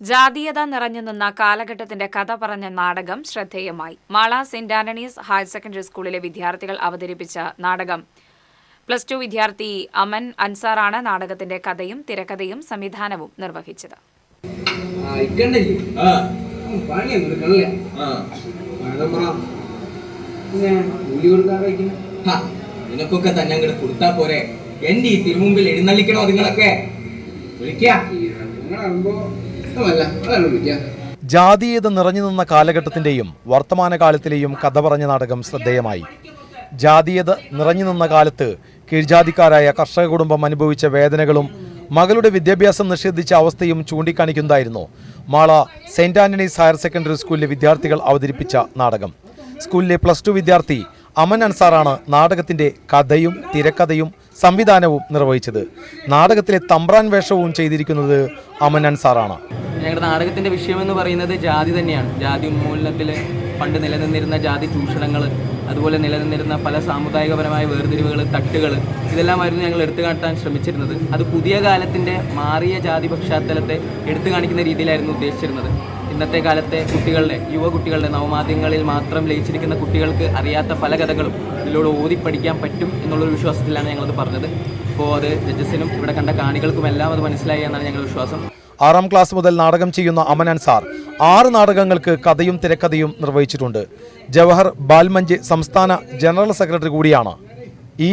ജാതീയത നിറഞ്ഞു നിന്ന കാലഘട്ടത്തിന്റെ കഥ പറഞ്ഞ നാടകം ശ്രദ്ധേയമായി. Mala saint Antony's higher secondary സ്കൂളിലെ വിദ്യാർത്ഥികൾ അവതരിപ്പിച്ച നാടകം. പ്ലസ് ടു വിദ്യാർത്ഥി അമൻ അൻസാറാണ് നാടകത്തിന്റെ കഥയും തിരക്കഥയും സംവിധാനവും നിർവഹിച്ചത്. നിനക്കൊക്കെ തന്നെ അങ്ങോട്ട് കൊടുത്താ പോരെ. എന്റെ ഈ തിരുമുമ്പിൽ എഴുന്നള്ളിക്കണോ നിങ്ങളൊക്കെ? വിളിക്കാ. നിങ്ങളാകുമ്പോ ജാതീയത നിറഞ്ഞു നിന്ന വർത്തമാനകാലത്തിലെയും കഥ പറഞ്ഞ നാടകം ശ്രദ്ധേയമായി. ജാതീയത നിറഞ്ഞു നിന്ന കാലത്ത് കീഴ്ജാതിക്കാരായ കർഷക കുടുംബം അനുഭവിച്ച വേദനകളും മകളുടെ വിദ്യാഭ്യാസം നിഷേധിച്ച അവസ്ഥയും ചൂണ്ടിക്കാണിക്കുന്നതായിരുന്നു Mala saint Antony's higher secondary സ്കൂളിലെ വിദ്യാർത്ഥികൾ അവതരിപ്പിച്ച നാടകം. സ്കൂളിലെ പ്ലസ് ടു വിദ്യാർത്ഥി അമൻ അൻസാറാണ് നാടകത്തിന്റെ കഥയും തിരക്കഥയും സംവിധാനവും നിർവഹിച്ചത്. നാടകത്തിലെ തമ്പ്രാൻ വേഷവും ചെയ്തിരിക്കുന്നത് അമൻ അൻസാറാണ് ഞങ്ങളുടെ നാടകത്തിന്റെ വിഷയമെന്ന് പറയുന്നത് ജാതി തന്നെയാണ്. ജാതി ഉന്മൂലനത്തിൽ പണ്ട് നിലനിന്നിരുന്ന ജാതി ചൂഷണങ്ങൾ അതുപോലെ നിലനിന്നിരുന്ന പല സാമുദായികപരമായ വേർതിരിവുകൾ തട്ടുകൾ ഇതെല്ലാമായിരുന്നു ഞങ്ങൾ എടുത്തു കാട്ടാൻ ശ്രമിച്ചിരുന്നത്. അത് പുതിയ കാലത്തിന്റെ മാറിയ ജാതി പശ്ചാത്തലത്തെ എടുത്തു കാണിക്കുന്ന രീതിയിലായിരുന്നു ഉദ്ദേശിച്ചിരുന്നത്. ഇന്നത്തെ കാലത്തെ കുട്ടികളുടെ യുവ കുട്ടികളുടെ നവമാധ്യമങ്ങളിൽ മാത്രം ലയിച്ചിരിക്കുന്ന കുട്ടികൾക്ക് അറിയാത്ത പല കഥകളും ഇതിലൂടെ ഓതി പഠിക്കാൻ പറ്റും എന്നുള്ളൊരു വിശ്വാസത്തിലാണ് ഞങ്ങളത് പറഞ്ഞത്. അപ്പോൾ അത് ജഡ്ജസിനും ഇവിടെ കണ്ട കാണികൾക്കും എല്ലാം അത് മനസ്സിലായി എന്നാണ് ഞങ്ങളുടെ വിശ്വാസം. ആറാം ക്ലാസ് മുതൽ നാടകം ചെയ്യുന്ന അമൻ അൻസാർ ആറ് നാടകങ്ങൾക്ക് കഥയും തിരക്കഥയും നിർവഹിച്ചിട്ടുണ്ട്. ജവഹർ ബാൽമഞ്ച് സംസ്ഥാന ജനറൽ സെക്രട്ടറി കൂടിയാണ് ഈ